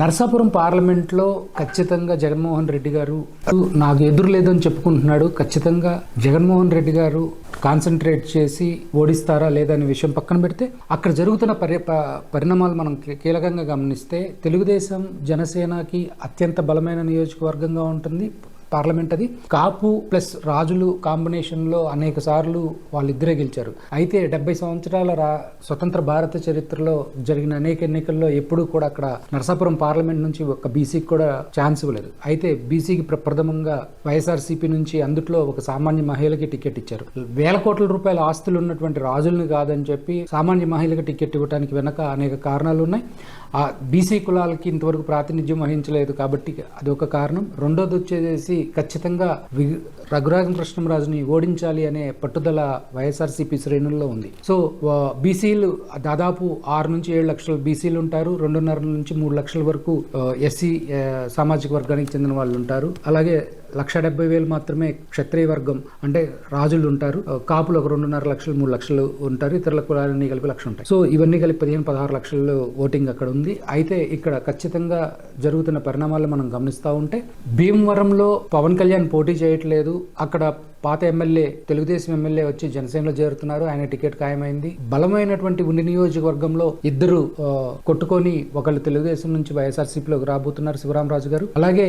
నరసాపురం పార్లమెంట్లో ఖచ్చితంగా జగన్మోహన్ రెడ్డి గారు నాకు ఎదురు లేదని చెప్పుకుంటున్నాడు. ఖచ్చితంగా జగన్మోహన్ రెడ్డి గారు కాన్సన్ట్రేట్ చేసి ఓడిస్తారా లేదా అనే విషయం పక్కన పెడితే అక్కడ జరుగుతున్న పరి పరిణామాలు మనం కీలకంగా గమనిస్తే తెలుగుదేశం జనసేనకి అత్యంత బలమైన నియోజకవర్గంగా ఉంటుంది. పార్లమెంట్ అది. కాపు ప్లస్ రాజులు కాంబినేషన్లో అనేక సార్లు వాళ్ళిద్దరే గెలిచారు. అయితే డెబ్బై సంవత్సరాల రా స్వతంత్ర భారత చరిత్రలో జరిగిన అనేక ఎన్నికల్లో ఎప్పుడూ కూడా అక్కడ నరసాపురం పార్లమెంట్ నుంచి ఒక బీసీకి కూడా ఛాన్స్ ఇవ్వలేదు. అయితే బీసీకి ప్రప్రథమంగా వైఎస్ఆర్సీపీ నుంచి అందుట్లో ఒక సామాన్య మహిళకి టికెట్ ఇచ్చారు. వేల కోట్ల రూపాయల ఆస్తులు ఉన్నటువంటి రాజుల్ని కాదని చెప్పి సామాన్య మహిళకి టికెట్ ఇవ్వడానికి వెనక అనేక కారణాలు ఉన్నాయి. ఆ బీసీ కులాలకి ఇంతవరకు ప్రాతినిధ్యం వహించలేదు కాబట్టి అది ఒక కారణం. రెండోది వచ్చేసి ఖచ్చితంగా వి- రఘురాజన్ కృష్ణరాజుని ఓడించాలి అనే పట్టుదల వైఎస్ఆర్సీపీ శ్రేణుల్లో ఉంది. సో బీసీలు దాదాపు ఆరు నుంచి ఏడు లక్షల బీసీలు ఉంటారు. రెండున్నర నుంచి మూడు లక్షల వరకు ఎస్సీ సామాజిక వర్గానికి చెందిన వాళ్ళు ఉంటారు. అలాగే లక్ష డెబ్బై వేలు మాత్రమే క్షత్రియ వర్గం అంటే రాజులు ఉంటారు. కాపులు ఒక రెండున్నర లక్షలు మూడు లక్షలు ఉంటారు. ఇతరుల కులాలన్నీ కలిపి లక్షలు ఉంటాయి. సో ఇవన్నీ కలిపి పదిహేను పదహారు లక్షలు ఓటింగ్ అక్కడ ఉంది. అయితే ఇక్కడ ఖచ్చితంగా జరుగుతున్న పరిణామాలు మనం గమనిస్తూ ఉంటే భీమవరంలో పవన్ కళ్యాణ్ పోటీ చేయట్లేదు. అక్కడ పాత ఎమ్మెల్యే తెలుగుదేశం ఎమ్మెల్యే వచ్చి జనసేనలో చేరుతున్నారు. ఆయన టికెట్ ఖాయమైంది. బలమైనటువంటి ఉండి నియోజకవర్గంలో ఇద్దరు కొట్టుకొని ఒకళ్ళు తెలుగుదేశం నుంచి వైఎస్ఆర్సీపీలోకి రాబోతున్నారు శివరామరాజు గారు. అలాగే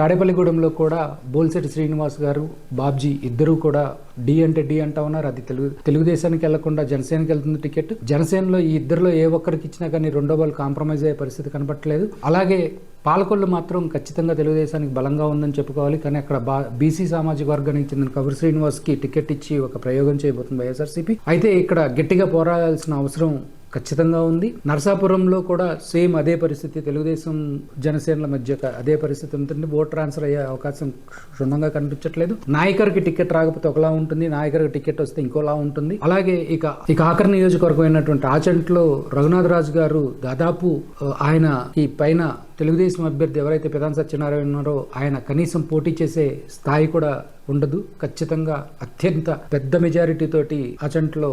తాడేపల్లిగూడెంలో కూడా బోల్శెట్టి శ్రీనివాస్ గారు బాబ్జీ ఇద్దరు కూడా డి అంటే డి అంటా ఉన్నారు. అది తెలుగు తెలుగుదేశానికి వెళ్ళకుండా జనసేనకి వెళ్తుంది టికెట్. జనసేనలో ఈ ఇద్దరిలో ఏ ఒక్కరికి ఇచ్చినా కానీ రెండో వాళ్ళు కాంప్రమైజ్ అయ్యే పరిస్థితి కనపట్లేదు అలాగే పాలకొల్లు మాత్రం ఖచ్చితంగా తెలుగుదేశానికి బలంగా ఉందని చెప్పుకోవాలి. కానీ అక్కడ బా బీసీ సామాజిక వర్గానికి చెందిన కబుర్ శ్రీనివాస్కి టికెట్ ఇచ్చి ఒక ప్రయోగం చేయబోతుంది వైఎస్ఆర్సీపీ. అయితే ఇక్కడ గట్టిగా పోరాడాల్సిన అవసరం ఖచ్చితంగా ఉంది. నరసాపురంలో కూడా సేమ్ అదే పరిస్థితి. తెలుగుదేశం జనసేనల మధ్య అదే పరిస్థితి ఉంటుంది. ఓట్ ట్రాన్స్ఫర్ అయ్యే అవకాశం క్షుణ్ణంగా కనిపించట్లేదు. నాయకర్కి టికెట్ రాకపోతే ఒకలా ఉంటుంది. నాయకర్కి టికెట్ వస్తే ఇంకోలా ఉంటుంది. అలాగే ఇక ఇక ఆఖరి నియోజకవర్గం అయినటువంటి ఆచంట్లో రఘునాథ్ రాజు గారు దాదాపు ఆయన ఈ పైన తెలుగుదేశం అభ్యర్థి ఎవరైతే ప్రధాన సత్యనారాయణ ఉన్నారో ఆయన కనీసం పోటీ చేసే స్థాయి కూడా ఉండదు. ఖచ్చితంగా అత్యంత పెద్ద మెజారిటీ తోటి అచంట్లో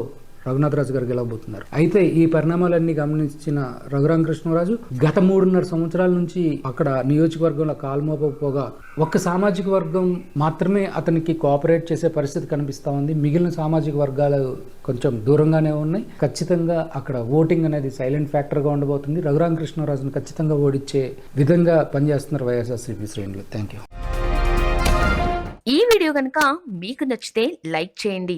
రఘునాథరాజు గారు గెలవబోతున్నారు. అయితే ఈ పరిణామాలన్నీ గమనించిన రఘురామకృష్ణరాజు గత మూడున్నర సంవత్సరాల నుంచి అక్కడ నియోజకవర్గంలో కాల్మోపోగా ఒక్క సామాజిక వర్గం మాత్రమే అతనికి కోఆపరేట్ చేసే పరిస్థితి కనిపిస్తూ ఉంది. మిగిలిన సామాజిక వర్గాలు కొంచెం దూరంగానే ఉన్నాయి. ఖచ్చితంగా అక్కడ ఓటింగ్ అనేది సైలెంట్ ఫ్యాక్టర్గా ఉండబోతుంది. రఘురామకృష్ణరాజును ఖచ్చితంగా ఓడించే విధంగా పనిచేస్తున్నారు వైఎస్ఆర్సీపీ శ్రేణులు. థ్యాంక్ యూ ఈ వీడియో కనుక మీకు నచ్చితే లైక్ చేయండి.